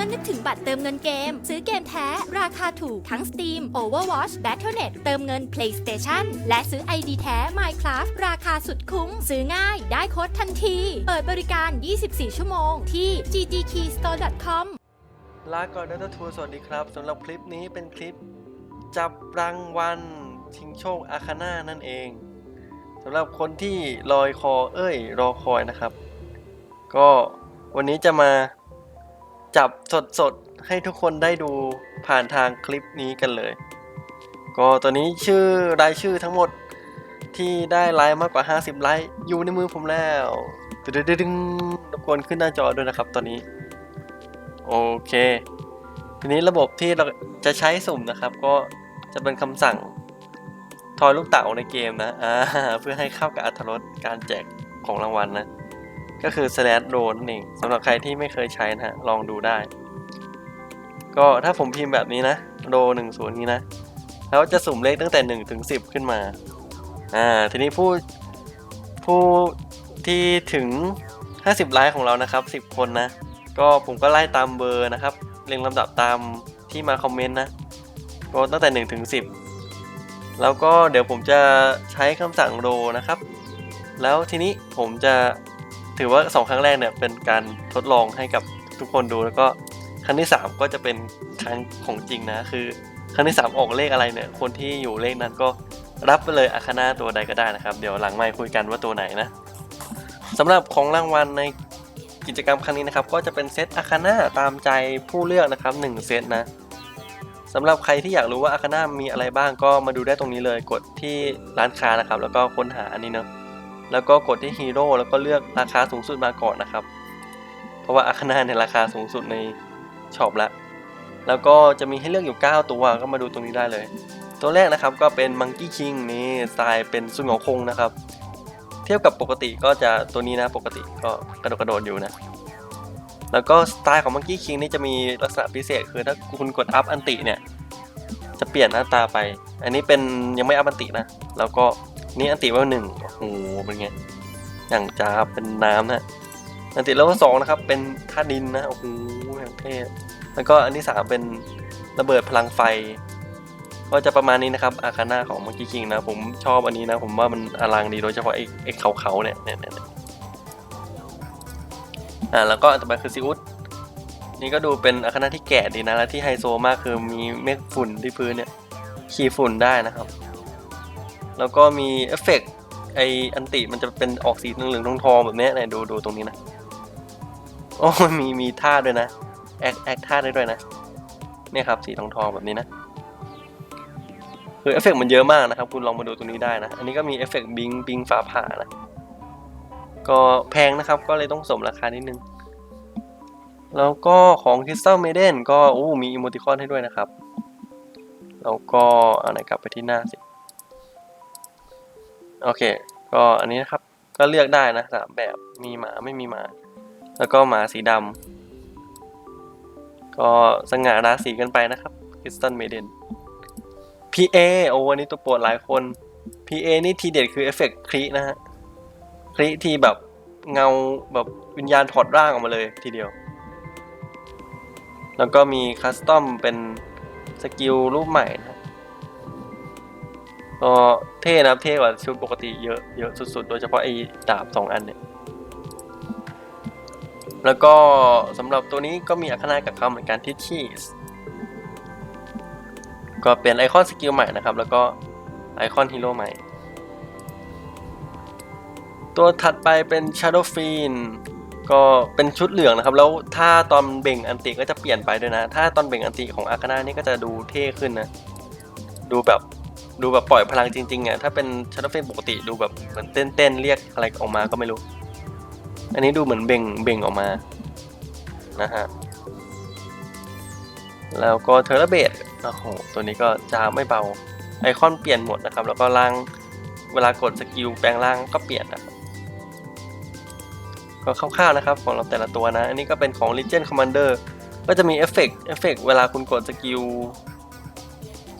มื่อนึกถึงบัตรเติมเงินเกม ซื้อเกมแท้ ราคาถูกทั้ง Steam, Overwatch, Battle.net เติมเงิน PlayStation และซื้อ ID แท้ Minecraft ราคาสุดคุ้ม ซื้อง่าย ได้โค้ดทันที เปิดบริการ 24 ชั่วโมง ที่ ggkeystore.com ลาก่อนดัตทูสวัสดีครับสำหรับคลิปนี้เป็นคลิป จับรางวัลชิงโชคอาคาน่านั่นเองสำหรับคนที่ลอยคอเอ้ย รอคอยนะครับ ก็วันนี้จะมา จับสดๆ ให้ทุกคนได้ดูผ่านทางคลิปนี้กันเลย ก็ตอนนี้ชื่อรายชื่อทั้งหมดที่ได้ไลค์มากกว่า 50 ไลค์อยู่ในมือผมแล้วดึงๆๆรบกวนขึ้นหน้าจอด้วยนะครับตอนนี้ โอเค ทีนี้ระบบที่เราจะใช้สุ่มนะครับ ก็จะเป็นคำสั่งทอยลูกเต๋าในเกมนะอ่าเพื่อให้เข้ากับอัตรสการแจกของรางวัลนะ ก็คือ slash roll นั่นเองสำหรับใครที่ไม่เคยใช้นะฮะลองดูได้ ก็ถ้าผมพิมพ์แบบนี้นะโรหนึ่งศูนย์นี้นะ แล้วจะสุ่มเลขตั้งแต่1ถึง10ขึ้นมา อ่า ทีนี้ผู้ผู้ที่ถึง50ไลค์ของเรานะครับ10คนนะ ก็ผมก็ไล่ตามเบอร์นะครับ เรียงลำดับตามที่มาคอมเมนต์นะก็ตั้งแต่1ถึง10แล้วก็เดี๋ยวผมจะใช้คำสั่งโรนะครับ แล้วทีนี้ผมจะ ถือว่า 2 ครั้งแรกเนี่ยเป็นการทดลองให้กับทุกคนดูแล้วก็ครั้งที่ 3 ก็จะเป็นครั้งของจริงนะคือครั้งที่ 3 ออกเลขอะไรเนี่ยคนที่อยู่เลขนั้นก็รับไปเลยอาคาน่าตัวใดก็ได้นะครับ เดี๋ยวหลังไมค์คุยกันว่าตัวไหนนะสำหรับของรางวัลในกิจกรรมครั้งนี้นะครับ ก็จะเป็นเซตอาคาน่าตามใจผู้เลือกนะครับ1เซตนะสำหรับใครที่อยากรู้ว่าอาคาน่ามีอะไรบ้างก็มาดูได้ตรงนี้เลยกดที่ร้านค้านะครับ แล้วก็ค้นหาอันนี้เนาะ แล้วก็กดที่ฮีโร่แล้วก็เลือกราคาสูงสุดมาก่อนนะครับ เพราะว่าอาคนาในราคาสูงสุดในช็อปละแล้วก็จะมีให้เลือกอยู่ 9 ตัวก็มาดูตรงนี้ได้เลย ตัวแรกนะครับก็เป็นมังกี้คิงนี่สไตล์เป็นสุนหงคงนะครับ เทียบกับปกติก็จะตัวนี้นะปกติก็กระโดดกระโดดอยู่นะแล้วก็สไตล์ของมังกี้คิงนี่จะมีลักษณะพิเศษคือถ้าคุณกดอัพอันติเนี่ยจะเปลี่ยนหน้าตาไป อันนี้เป็นยังไม่อัพอันตินะ แล้วก็นี่อันติว่าหนึ่งโอ้โห เป็นไง อย่างจ้าเป็นน้ำนะอันติแล้วก็สองนะครับ เป็นธาตุดินนะ โอ้โหอย่างเท่แล้วก็อันที่สามเป็นระเบิดพลังไฟ ก็จะประมาณนี้นะครับ อาคาน่าของมังกี้คิงนะ ผมชอบอันนี้นะ ผมว่ามันอลังดีโดยเฉพาะไอ้ไอ้เขาเนี่ยเนี่ยเนี่ยเนี่ยอ่าแล้วก็อันต่อไปคือซิอุสนี่ก็ดูเป็นอาคาน่าที่แก่ดีนะ และที่ไฮโซมากคือมีเมฆฝุ่นที่พื้นเนี่ยขี่ฝุ่นได้นะครับ แล้วก็มีเอฟเฟกต์ ไออันติมันจะเป็นออกสีเหลืองๆทองๆแบบเนี้ยเนี่ยดูดูตรงนี้นะโอ้มีมีท่าด้วยนะแอคแอคท่าได้ด้วยนะเนี่ยครับสีทองๆแบบนี้นะคือเอฟเฟกต์มันเยอะมากนะครับ คุณลองมาดูตรงนี้ได้นะ อันนี้ก็มีเอฟเฟกต์บิงบิงฟ้าผ่านะ ก็แพงนะครับ ก็เลยต้องสมราคานิดนึง แล้วก็ของ Crystal Maiden ก็โอ้มีอีโมติคอนให้ด้วยนะครับ แล้วก็เอาไหนกลับไปที่หน้าสิ โอเค ก็อันนี้นะครับ ก็เลือกได้นะสามแบบ มีหมาไม่มีหมา แล้วก็หมาสีดำ ก็สง่าราศีกันไปนะครับ Crystal Maiden PA โอ้วันนี้ตัวโปรดหลายคน PA นี่ทีเด็ดคือเอฟเฟกต์คลินะฮะ คลิที่แบบเงาแบบวิญญาณถอดร่างออกมาเลยทีเดียว แล้วก็มีคัสตอมเป็นสกิลรูปใหม่นะ ก็เท่นะเท่กว่าชุดปกติเยอะเยอะสุดๆ โดยเฉพาะไอ้ดาบสองอันเนี่ย แล้วก็สำหรับตัวนี้ก็มีอัคนากับคำเหมือนกันที่ชีสก็เป็นไอคอนสกิลใหม่นะครับ แล้วก็ไอคอนฮีโร่ใหม่ ตัวถัดไปเป็น Shadow Fiend ก็เป็นชุดเหลืองนะครับ แล้วถ้าตอนเบ่งอันติก็จะเปลี่ยนไปด้วยนะ ถ้าตอนเบ่งอันติของอาคาน่านี่ก็จะดูเท่ขึ้นนะ ดูแบบ ดูแบบปล่อยพลังจริงๆอะถ้าเป็น Shadow Fiend ปกติดูแบบเหมือนเต้นๆเรียกอะไรออกมาก็ไม่รู้ อันนี้ดูเหมือนเบ่งเบ่งออกมานะฮะแล้วก็เทอร์เบดโอ้โหตัวนี้ก็จะไม่เบาไอคอนเปลี่ยนหมดนะครับ แล้วก็ล่างเวลากดสกิลแปลงร่างก็เปลี่ยนนะครับก็คร่าวๆนะครับของเราแต่ละตัวนะ อันนี้ก็เป็นของ Legion Commander ก็จะมีเอฟเฟกต์เอฟเฟกต์เวลาคุณกดสกิล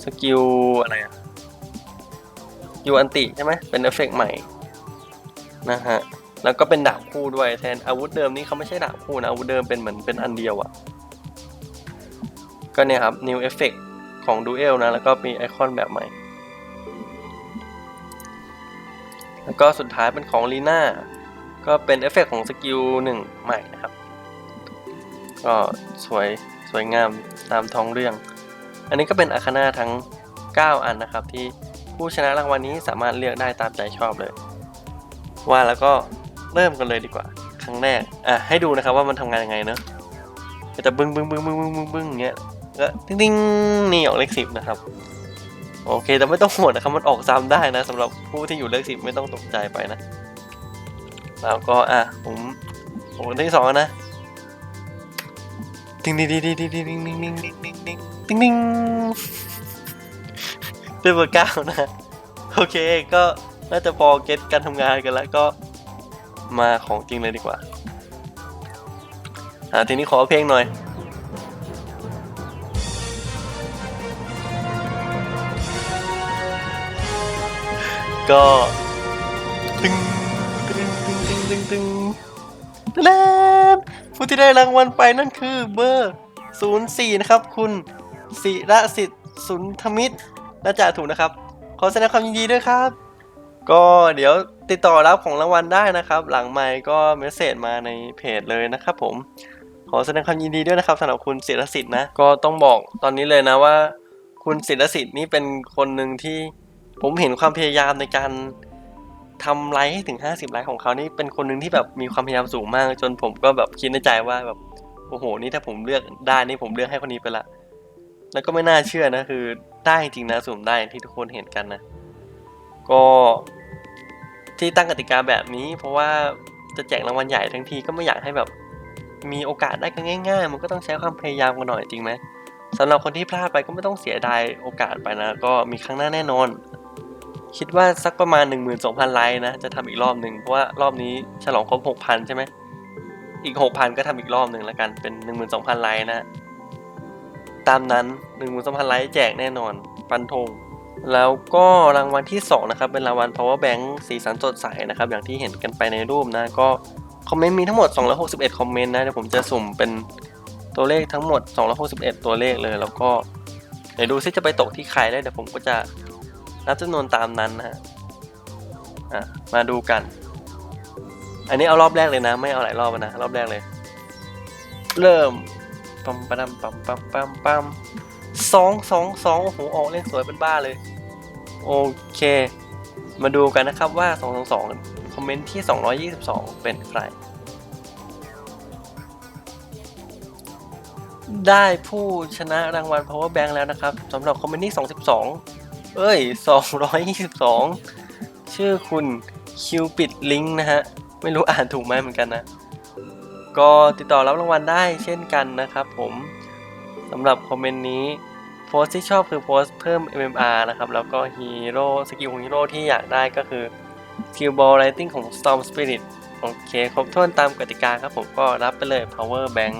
สกิลอะไรอะ ยูอันติใช่ไหมเป็นเอฟเฟกต์ใหม่นะฮะแล้วก็เป็นดาบคู่ด้วยแทนอาวุธเดิมนี่เขาไม่ใช่ดาบคู่นะอาวุธเดิมเป็นเหมือนเป็นอันเดียวอะก็เนี่ยครับ new effect ของ duel นะ แล้วก็มีไอคอนแบบใหม่ แล้วก็สุดท้ายเป็นของลีน่าก็เป็นเอฟเฟกต์ของสกิลหนึ่งใหม่นะครับ ก็สวยสวยงามตามท้องเรื่อง อันนี้ก็เป็นอาคาน่าทั้ง 9 อันนะครับที่ ผู้ชนะรางวัลนนี้สามารถเลือกได้ตามใจชอบเลย ว่าแล้วก็เริ่มกันเลยดีกว่า ครั้งแรกอะให้ดูนะครับว่ามันทำงานยังไงเนอะก็จะบึ้งบึ้งบึ้งบึ้งบึ้งบึ้งบึ้งเงี้ยก็ติ้งติ้งนี่ออกเลขสิบนะครับโอเคแต่ไม่ต้องห่วงนะครับมันออกซ้ำได้นะสำหรับผู้ที่อยู่เลขสิบไม่ต้องตกใจไปนะ แล้วก็อะผมผมเลขสองแล้วนะติ้งติ้งติ้งติ้งติ้งติ้งติ้งติ้งติ้งติ้งติ้ง เป็นเบอร์เก้านะ โอเคก็น่าจะพอเก็ตการทำงานกันแล้วก็มาของจริงเลยดีกว่า อ่าทีนี้ขอเพลงหน่อยก็ตึงตึงตึงตึงตึงตึงตึงแล้วผู้ที่ได้รางวัลไปนั่นคือเบอร์ 04 นะครับ คุณศิระสิทธิ์สุนทมิตร น่าจะถูกนะครับ ขอแสดงความยินดีด้วยครับ ก็เดี๋ยวติดต่อรับของรางวัลได้นะครับ หลังไมค์ก็เมสเซจมาในเพจเลยนะครับผม ขอแสดงความยินดีด้วยนะครับสำหรับคุณศิรสิทธิ์นะ ก็ต้องบอกตอนนี้เลยนะว่า คุณศิรสิทธิ์นี่เป็นคนหนึ่งที่ผมเห็นความพยายามในการทำไลค์ให้ถึง 50 ไลค์ของเขานี่เป็นคนหนึ่งที่แบบมีความพยายามสูงมาก จนผมก็แบบคิดในใจว่าแบบโอ้โห นี่ถ้าผมเลือกได้นี่ผมเลือกให้คนนี้ไปละ แล้วก็ไม่น่าเชื่อนะคือได้จริงนะสุ่มได้ที่ทุกคนเห็นกันนะ ก็ที่ตั้งกติกาแบบนี้ เพราะว่าจะแจกรางวัลใหญ่ทั้งทีก็ไม่อยากให้แบบมีโอกาสได้กันง่าย ๆ มันก็ต้องใช้ความพยายามกันหน่อยจริงไหมสำหรับคนที่พลาดไปก็ไม่ต้องเสียดายโอกาสไปนะ ก็มีครั้งหน้าแน่นอน คิดว่าสักประมาณ 12,000ไลค์นะ จะทำอีกรอบหนึ่งเพราะว่ารอบนี้ฉลองครบ 6,000 ใช่ไหมอีก 6,000 ก็ทำอีกรอบหนึ่งแล้วกันเป็น 12,000ไลค์นะ ตามนั้น12,000ไลค์แจกแน่นอนปันธงแล้วก็รางวัลที่ 2 นะครับ เป็นรางวัล power bank สีสันสดใสนะครับ อย่างที่เห็นกันไปในรูปนะ ก็คอมเมนต์มีทั้งหมด 261 คอมเมนต์นะ เดี๋ยวผมจะสุ่มเป็นตัวเลขทั้งหมด 261 ตัวเลขเลย แล้วก็เดี๋ยวดูซิจะไปตกที่ใครได้เดี๋ยวผมก็จะนับจำนวนตามนั้นนะฮะมาดูกัน อันนี้เอารอบแรกเลยนะ ไม่เอาหลายรอบนะ รอบแรกเลย เริ่ม ปั๊มปั๊มปั๊มปั๊มปั๊มปั๊มสองสองสองโอ้โหออกเลขสวยเป็นบ้าเลย โอเค มาดูกันนะครับว่า222คอมเมนต์ที่222เป็นใคร ได้ผู้ชนะรางวัล power bank แล้วนะครับสำหรับคอมเมนต์ที่22เอ้ย222ชื่อคุณคิวปิดลิงนะฮะ ไม่รู้อ่านถูกไหมเหมือนกันนะ ก็ติดต่อรับรางวัลได้เช่นกันนะครับผมสำหรับคอมเมนต์นี้โพสที่ชอบคือโพสเพิ่ม MMR นะครับ แล้วก็ฮีโร่สกิลของฮีโร่ที่อยากได้ก็คือสกิลบอลไ i ติ้งของ Storm Spirit โอเค ครบถ้วนตามกติกาครับผมก็รับไปเลย Power Bank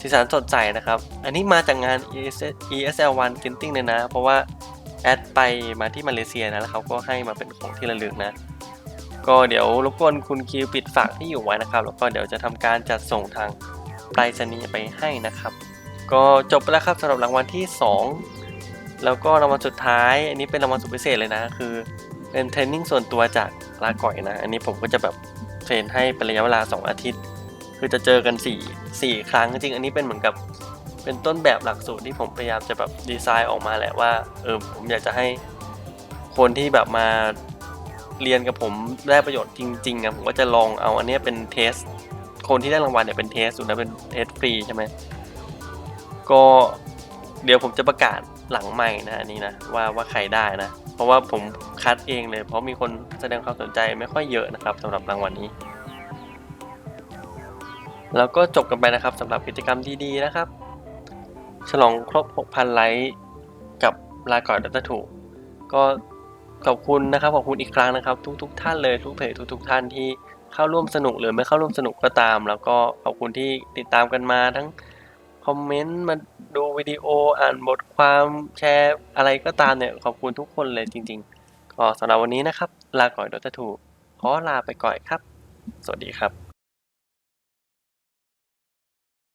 สีสันสดใสนะครับ อันนี้มาจากงาน ESL 1 Ginting เลยนะ เพราะว่าแอดไปมาที่มาเลเซียนะ แล้วเขาก็ให้มาเป็นของที่ระลึกนะ ก็เดี๋ยวรบกวนคุณคิวปิดฝากที่อยู่ไว้นะครับ แล้วก็เดี๋ยวจะทำการจัดส่งทางไปรษณีย์ไปให้นะครับ ก็จบไปแล้วครับสำหรับรางวัลที่ 2 แล้วก็รางวัลสุดท้าย อันนี้เป็นรางวัลสุดพิเศษเลยนะ คือเป็นเทรนนิ่งส่วนตัวจากลาก่อยนะ อันนี้ผมก็จะแบบเทรนให้เป็นระยะเวลา 2 อาทิตย์ คือจะเจอกัน 4 4 ครั้งจริง อันนี้เป็นเหมือนกับเป็นต้นแบบหลักสูตรที่ผมพยายามจะแบบดีไซน์ออกมาแหละว่าเออผมอยากจะให้คนที่แบบมา เรียนกับผมได้ประโยชน์จริงๆอะผมก็จะลองเอาอันนี้เป็นเทส คนที่ได้รางวัลเนี่ยเป็นเทสอยู่นะเป็นเทสฟรีใช่ไหมก็เดี๋ยวผมจะประกาศหลังใหม่นะอันนี้นะว่าว่าใครได้นะ เพราะว่าผมคัดเองเลย เพราะมีคนแสดงความสนใจไม่ค่อยเยอะนะครับสำหรับรางวัลนี้ แล้วก็จบกันไปนะครับสำหรับกิจกรรมดีๆนะครับ ฉลองครบ 6,000 ไลค์กับลาก่อนดัตถูกก็ ขอบคุณนะครับขอบคุณอีกครั้งนะครับ ทุกๆทท่านเลยทุกเพจทุกๆท่านที่เข้าร่วมสนุกหรือไม่เข้าร่วมสนุกก็ตาม แล้วก็ขอบคุณที่ติดตามกันมาทั้งคอมเมนต์มาดูวิดีโออ่านบทความแชร์อะไรก็ตามเนี่ยขอบคุณทุกคนเลยจริง ๆ ก็สำหรับวันนี้นะครับ ลาก่อยดรทูขอลาไปก่อนครับ สวัสดีครับ